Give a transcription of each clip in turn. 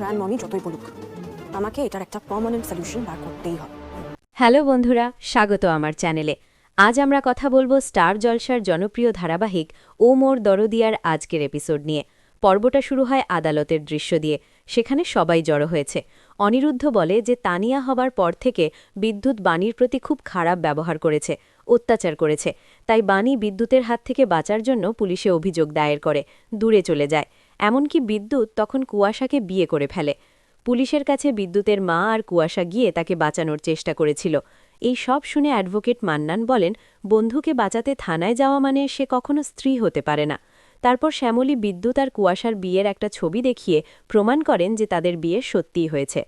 Grand mummy যতই বলুক, আমাকে এটার একটা পার্মানেন্ট সলিউশন বার করতেই হবে। হ্যালো বন্ধুরা, স্বাগত আমার চ্যানেলে। আজ আমরা কথা বলব স্টার জলসার জনপ্রিয় ধারাবাহিক ও মোর দরদিয়ার আজকের এপিসোড নিয়ে। পর্বটা শুরু হয় আদালতের দৃশ্য দিয়ে, সেখানে সবাই জড়ো হয়েছে। অনিরুদ্ধ বলে যে, তানিয়া হবার পর থেকে বিদ্যুৎ বাণীর প্রতি খুব খারাপ ব্যবহার করেছে, অত্যাচার করেছে। তাই বাণী বিদ্যুতের হাত থেকে বাঁচার জন্য পুলিশে অভিযোগ দায়ের করে, দূরে চলে যায়। এমনকি বিদ্যুৎ তখন কুয়াশাকে বিয়ে করে ফেলে। পুলিশের কাছে বিদ্যুতের মা আর কুয়াশা গিয়ে তাকে বাঁচানোর চেষ্টা করেছিল। এই সব শুনে অ্যাডভোকেট মান্নান বলেন, বন্ধুকে বাঁচাতে থানায় যাওয়া মানে সে কখনো স্ত্রী হতে পারে না। তারপর শ্যামলী বিদ্যুৎ আর কুয়াশার বিয়ের একটা ছবি দেখিয়ে প্রমাণ করেন যে তাদের বিয়ে সত্যিই হয়েছে।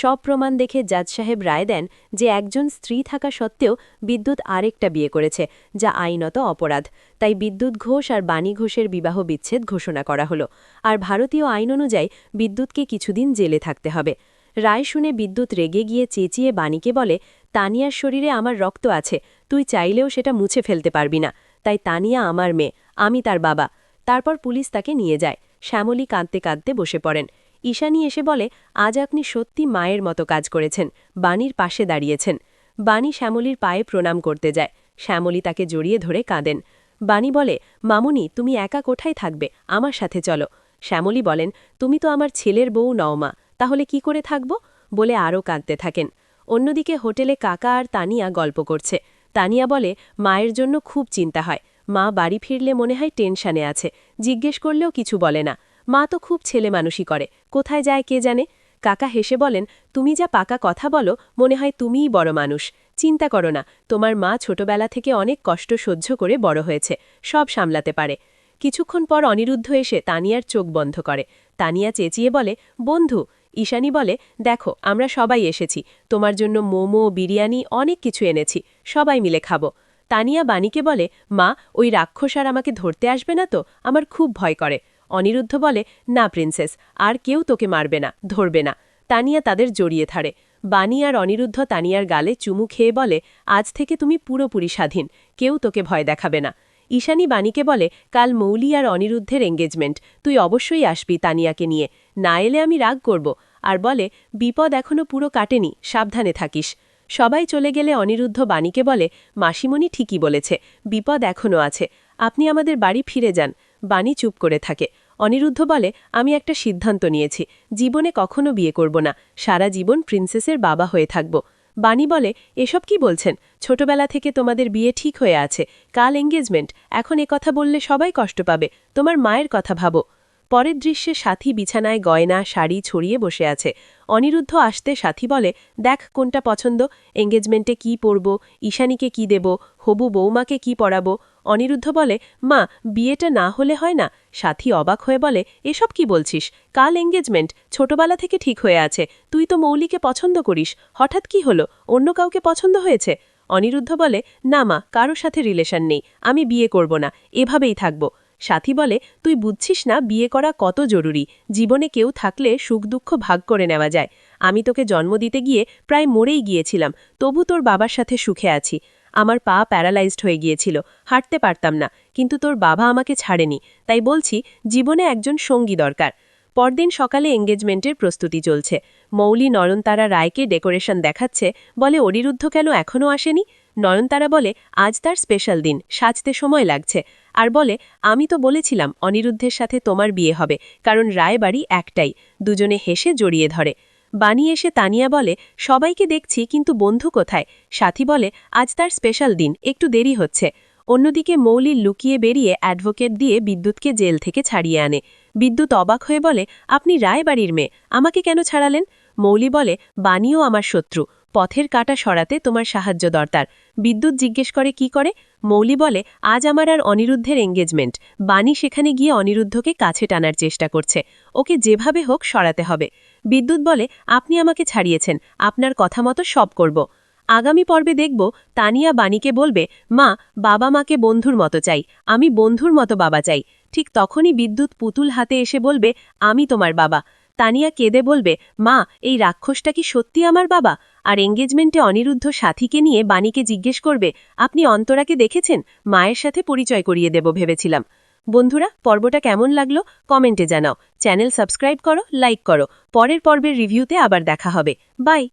সব প্রমাণ দেখে জাজ সাহেব রায় দেন যে একজন স্ত্রী থাকা সত্ত্বেও বিদ্যুৎ আরেকটা বিয়ে করেছে, যা আইনত অপরাধ। তাই বিদ্যুৎ ঘোষ আর বাণী ঘোষের বিবাহ বিচ্ছেদ ঘোষণা করা হলো। আর ভারতীয় আইন অনুযায়ী বিদ্যুৎকে কিছুদিন জেলে থাকতে হবে। রায় শুনে বিদ্যুৎ রেগে গিয়ে চেঁচিয়ে বাণীকে বলে, তানিয়ার শরীরে আমার রক্ত আছে, তুই চাইলেও সেটা মুছে ফেলতে পারবি না। তাই তানিয়া আমার মেয়ে, আমি তার বাবা। তারপর পুলিশ তাকে নিয়ে যায়। শ্যামলী কাঁদতে কাঁদতে বসে পড়েন। ঈশানী এসে বলে, আজ আপনি সত্যি মায়ের মতো কাজ করেছেন, বাণীর পাশে দাঁড়িয়েছেন। বাণী শ্যামলীর পায়ে প্রণাম করতে যায়। শ্যামলী তাকে জড়িয়ে ধরে কাঁদেন। বাণী বলে, মামুনি, তুমি একা কোঠায় থাকবে? আমার সাথে চলো। শ্যামলী বলেন, তুমি তো আমার ছেলের বউ নও মা, তাহলে কি করে থাকব? বলে আরও কাঁদতে থাকেন। অন্যদিকে হোটেলে কাকা আর তানিয়া গল্প করছে। তানিয়া বলে, মায়ের জন্য খুব চিন্তা হয়। মা বাড়ি ফিরলে মনে হয় টেনশানে আছে। জিজ্ঞেস করলেও কিছু বলে না। মা তো খুব ছেলে মানুষই করে। কোথায় যায় কে জানে? কাকা হেসে বলেন, তুমি যা পাকা কথা বলো, মনে হয় তুমিই বড় মানুষ। চিন্তা করো না, তোমার মা ছোটবেলা থেকে অনেক কষ্ট সহ্য করে বড় হয়েছে, সব সামলাতে পারে। কিছুক্ষণ পর অনিরুদ্ধ এসে তানিয়ার চোখ বন্ধ করে। তানিয়া চেঁচিয়ে বলে, বন্ধু, ঈশানী বলে, দেখো, আমরা সবাই এসেছি। তোমার জন্য মোমো, বিরিয়ানি, অনেক কিছু এনেছি, সবাই মিলে খাব। তানিয়া বাণীকে বলে, মা, ওই রাক্ষস আর আমাকে ধরতে আসবে না তো? আমার খুব ভয় করে। অনিরুদ্ধ বলে, না, প্রিন্সেস, আর কেউ তোকে মারবে না, ধরবে না। তানিয়া তাদের জড়িয়ে থাড়ে বাণী আর অনিরুদ্ধ তানিয়ার গালে চুমু খেয়ে বলে, আজ থেকে তুমি পুরোপুরি স্বাধীন, কেউ তোকে ভয় দেখাবে না। ঈশানী বাণীকে বলে, কাল মৌলি আর অনিরুদ্ধের এঙ্গেজমেন্ট তুই অবশ্যই আসবি তানিয়াকে নিয়ে। না এলে আমি রাগ করব। আর বলে, বিপদ এখনও পুরো কাটেনি, সাবধানে থাকিস। সবাই চলে গেলে অনিরুদ্ধ বাণীকে বলে, মাসিমণি ঠিকই বলেছে, বিপদ এখনও আছে, আপনি আমাদের বাড়ি ফিরে যান। বাণী চুপ করে থাকে। অনিরুদ্ধ বলে, আমি একটা সিদ্ধান্ত নিয়েছি। জীবনে কখনো বিয়ে করব না। সারা জীবন প্রিন্সেসের বাবা হয়ে থাকব। বাণী বলে, এসব কি বলছেন? ছোটবেলা থেকে তোমাদের বিয়ে ঠিক হয়ে আছে। কাল এঙ্গেজমেন্ট। এখন কথা বললে সবাই কষ্ট পাবে। তোমার মায়ের কথা ভাবো। পরের দৃশ্যে সাথী বিছানায় গয়না, শাড়ি ছড়িয়ে বসে আছে। অনিরুদ্ধ আসতে সাথী বলে, দেখ কোনটা পছন্দ এঙ্গেজমেন্টে কি পরব, ঈশানীকে কি দেব, হবু বৌমাকে কি পরাবো? অনিরুদ্ধ বলে, মা, বিয়েটা না হলে হয় না? সাথী অবাক হয়ে বলে, এসব কি বলছিস? কাল এঙ্গেজমেন্ট ছোটবেলা থেকে ঠিক হয়ে আছে। তুই তো মৌলিকে পছন্দ করিস। হঠাৎ কি হলো? অন্য কাউকে পছন্দ হয়েছে? অনিরুদ্ধ বলে, না মা কারও সাথে রিলেশন নেই। আমি বিয়ে করব না। এভাবেই থাকব। সাথী বলে, তুই বুঝছিস না, বিয়ে করা কত জরুরি। জীবনে কেউ থাকলে সুখ দুঃখ ভাগ করে নেওয়া যায়। আমি তোকে জন্ম দিতে গিয়ে প্রায় মরেই গিয়েছিলাম। তবু তোর বাবার সাথে সুখে আছি। আমার পা প্যারালাইজড হয়ে গিয়েছিল। হাঁটতে পারতাম না। কিন্তু তোর বাবা আমাকে ছাড়েনি। তাই বলছি, জীবনে একজন সঙ্গী দরকার। পরদিন সকালে এঙ্গেজমেন্টের প্রস্তুতি চলছে। মৌলি নয়নতারা রায়কে ডেকোরেশন দেখাচ্ছে। বলে, অনিরুদ্ধ কেন এখনও আসেনি? নয়নতারা বলে, আজ তার স্পেশাল দিন। সাজতে সময় লাগছে। আর বলে, আমি তো বলেছিলাম অনিরুদ্ধের সাথে তোমার বিয়ে হবে, কারণ রায় বাড়ি একটাই, দুজনে হেসে জড়িয়ে ধরে। বাণী এসে তানিয়া বলে, সবাইকে দেখছি, কিন্তু বন্ধু কোথায়? সাথী বলে, আজ তার স্পেশাল দিন, একটু দেরি হচ্ছে। অন্যদিকে মৌলি লুকিয়ে বেরিয়ে অ্যাডভোকেট দিয়ে বিদ্যুৎকে জেল থেকে ছাড়িয়ে আনে। বিদ্যুৎ অবাক হয়ে বলে, আপনি রায়বাড়ির মেয়ে, আমাকে কেন ছাড়ালেন? মৌলি বলে, বাণীও আমার শত্রু পথের কাটা সরাতে তোমার সাহায্য দরকার। বিদ্যুৎ জিজ্ঞেস করে, কি করে? মৌলি বলে, আজ আমার আর অনিরুদ্ধের এঙ্গেজমেন্ট বাণী সেখানে গিয়ে অনিরুদ্ধকে কাছে টানার চেষ্টা করছে। ওকে যেভাবে হোক সরাতে হবে। বিদ্যুৎ বলে, আপনি আমাকে ছাড়িয়েছেন। আপনার কথা মতো সব করব। আগামী পর্বে দেখব তানিয়া বাণীকে বলবে, মা, বাবা মাকে বন্ধুর মতো চাই। আমি বন্ধুর মতো বাবা চাই। ঠিক তখনই বিদ্যুৎ পুতুল হাতে এসে বলবে, আমি তোমার বাবা তানিয়া কেঁদে বলবে, মা, এই রাক্ষসটা কি সত্যি আমার বাবা? আর এঙ্গেজমেন্টে অনিরুদ্ধ সাথীকে নিয়ে বাণীকে জিজ্ঞেস করবে, আপনি অন্তরাকে দেখেছেন? মায়ের সাথে পরিচয় করিয়ে দেব ভেবেছিলাম। বন্ধুরা, পর্বটা কেমন লাগল কমেন্টে জানাও। চ্যানেল সাবস্ক্রাইব করো, লাইক করো। পরের পর্বের রিভিউতে আবার দেখা হবে। বাই!